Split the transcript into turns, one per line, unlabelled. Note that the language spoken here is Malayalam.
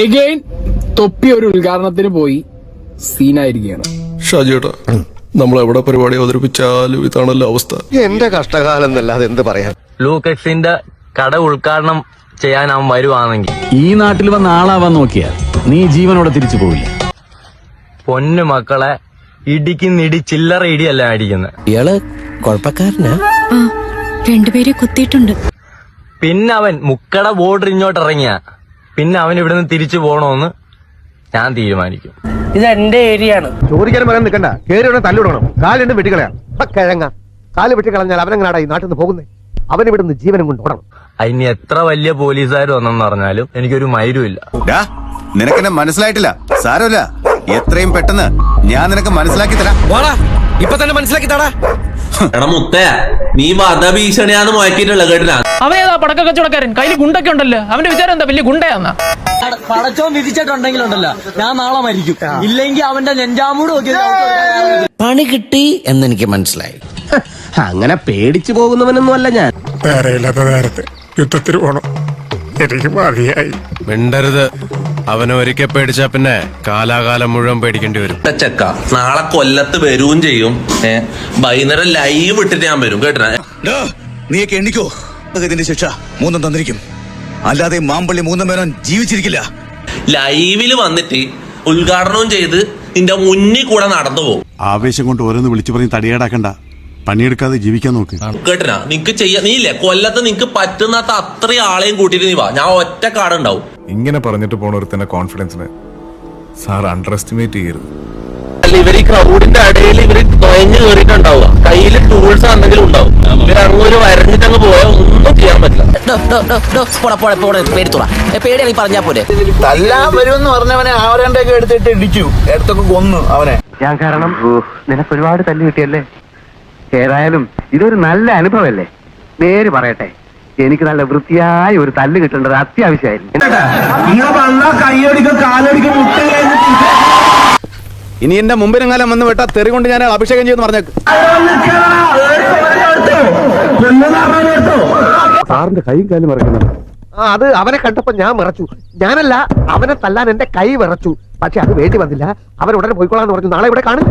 എഗെയിൻ തൊപ്പി ഒരു ഉദ്ഘാടനത്തിന് പോയി സീനായിരിക്കുകയാണ്.
ഷാജിയേട്ടാ നമ്മൾ എവിടെ പരിപാടി അവതരിപ്പിച്ചാലും ഇതാണല്ലോ അവസ്ഥ.
എന്റെ കഷ്ടകാലം എന്നല്ലാതെ എന്ത് പറയാൻ.
ലൂക്കക്സിന്റെ കട ഉദ്ഘാടനം ചെയ്യാൻ അവൻ വരുവാണെങ്കിൽ.
ഈ നാട്ടിൽ വന്ന ആളാവാൻ നോക്കിയാ നീ ജീവനോടെ തിരിച്ചു പോവില്ല.
പൊന്നു മക്കളെ ഇടിക്കുന്ന ഇടി ചില്ലറ ഇടിയല്ല അടിക്കുന്നത്
ഇയാൾ കുഴപ്പക്കാരനാ?
രണ്ടുപേരെ കുത്തിയിട്ടുണ്ട്.
പിന്നെ അവൻ മുക്കട ബോർഡർ ഇങ്ങോട്ട് ഇറങ്ങിയ. പിന്നെ അവൻ ഇവിടുന്ന് തിരിച്ചു പോകണമെന്ന് ഞാൻ തീരുമാനിക്കും.
ഇത് എന്റെ ഏരിയ ആണ്
ചോദിക്കാനും പറയാൻ നിൽക്കണ്ട. കയറി ഉടനെ തല്ലിടണം കാലിന് വെട്ടിക്കളയാം. ആ കിഴങ്ങ. കാൽ വെട്ടിക്കളഞ്ഞാൽ അവനെങ്ങനാടാ ഈ നാട്ടിൽ നിന്ന് പോകുന്നത് അവൻ ഇവിടുന്ന് ജീവനും കൊണ്ട് ഓടണം.
അതിന് എത്ര വലിയ പോലീസുകാർ വന്നെന്ന് പറഞ്ഞാലും എനിക്കൊരു മൈരുമില്ല
ഇല്ല. നിനക്കെന്നെ മനസ്സിലായിട്ടില്ല. സാരമില്ല. എത്രയും പെട്ടെന്ന് ഞാൻ നിനക്ക് മനസ്സിലാക്കി തരാം.
ഇപ്പൊ തന്നെ മനസ്സിലാക്കി തടാ.
എടാ നീ വധഭീഷണിയാന്ന് കേട്ടില്ല?
പടക്ക കച്ചവടക്കാരൻ? കയ്യിൽ ഗുണ്ടൊക്കെ ഉണ്ടല്ലോ. അവന്റെ വിചാരം എന്താ? വലിയ ഗുണ്ടയാന്നാ.
പടച്ചോൻ വിധിച്ചിട്ടുണ്ടെങ്കിലുണ്ടല്ലോ ഞാൻ നാളെ മരിക്കും. ഇല്ലെങ്കിൽ അവന്റെ നെഞ്ചാമൂട്
പണി കിട്ടി എന്നെനിക്ക് മനസ്സിലായി.
അങ്ങനെ പേടിച്ചു പോകുന്നവനൊന്നും അല്ല ഞാൻ.
നേരെയില്ലാത്ത നേരത്തെ യുദ്ധത്തിന് പോണം. എനിക്ക് മതിയായി.
മിണ്ടരുത്. അവനെ ഒരിക്കൽ പേടിച്ചാ പിന്നെ കാലാകാലം മുഴുവൻ പേടിക്കേണ്ടി വരും.
ചക്ക നാളെ കൊല്ലത്ത് വരും ചെയ്യും. വൈകുന്നേരം ലൈവ് ഇട്ടിട്ട് ഞാൻ വരും കേട്ടോ
നീയൊക്കെ എണ്ണിക്കോ. ഇതിന്റെ ശിക്ഷ മൂന്നും തന്നിരിക്കും. അല്ലാതെ മാമ്പള്ളി മൂന്നും പേരും ജീവിച്ചിരിക്കില്ല.
ലൈവിൽ വന്നിട്ട് ഉദ്ഘാടനവും ചെയ്ത് നിന്റെ മുന്നിൽ കൂടെ നടന്നു പോകും.
ആവേശം കൊണ്ട് ഓരോന്ന് വിളിച്ചു പറഞ്ഞ് തടിയേടാക്കണ്ട. പണിയെടുക്കാതെ ജീവിക്കാൻ നോക്ക്.
കേട്ടിനാ? നിനക്ക് ചെയ്യാ നീ ഇല്ലേ കൊല്ലത്ത് നിനക്ക് പറ്റുന്നാത്ത അത്രയും ആളെയും കൂട്ടിയിട്ട് നീ വാ. ഞാൻ ഒറ്റ കാർഡ് ഉണ്ടാവും
ഇങ്ങനെ പറഞ്ഞിട്ട് പോണ ഒരുത്തന്റെ കോൺഫിഡൻസിന് സാർ അണ്ടർ എസ്റ്റിമേറ്റ് ചെയ്യരുത്
ഇവർ ഈ ക്രൗഡിന്റെ ഇടയിൽ ഇവർ നുഴഞ്ഞു കയറിയിട്ടുണ്ടാവുക കയ്യിൽ ടൂൾസ് എന്തെങ്കിലും ഉണ്ടാവും. ഇവർ അങ്ങൊരു വരഞ്ഞിട്ട് അങ്ങ് പോയാൽ ഒന്നും ചെയ്യാൻ പറ്റില്ല.
പേടിയാണെങ്കിൽ പറഞ്ഞാ പോലെ
തല്ലാൻ എന്ന് പറഞ്ഞവനെ ആവരണ്ടൊക്കെ എടുത്തിട്ട് ഇടിച്ചു. എടുത്തൊക്കെ കൊന്നു അവനെ.
ഞാൻ കാരണം നിനക്ക് ഒരുപാട് തല്ല് കിട്ടിയല്ലേ? ഏതായാലും ഇതൊരു നല്ല അനുഭവമല്ലേ നേര് പറയട്ടെ. എനിക്ക് നല്ല വൃത്തിയായ ഒരു തല്ല് കിട്ടേണ്ടത് അത്യാവശ്യമായിരുന്നു.
ഇനി എന്റെ മുമ്പിനെങ്ങാലും വന്ന് വിട്ട തെറി കൊണ്ട് ഞാൻ അഭിഷേകം ചെയ്യുന്നു പറഞ്ഞേക്ക്.
സാറിന്റെ കൈയും കാലും ആ അത് അവനെ കണ്ടപ്പോ ഞാൻ വിറച്ചു. ഞാനല്ല അവനെ തല്ലാൻ എന്റെ കൈ വിറച്ചു. പക്ഷെ അത് വേണ്ടി വന്നില്ല. അവൻ ഉടനെ പോയിക്കോളാന്ന് പറഞ്ഞു. നാളെ ഇവിടെ കാണും.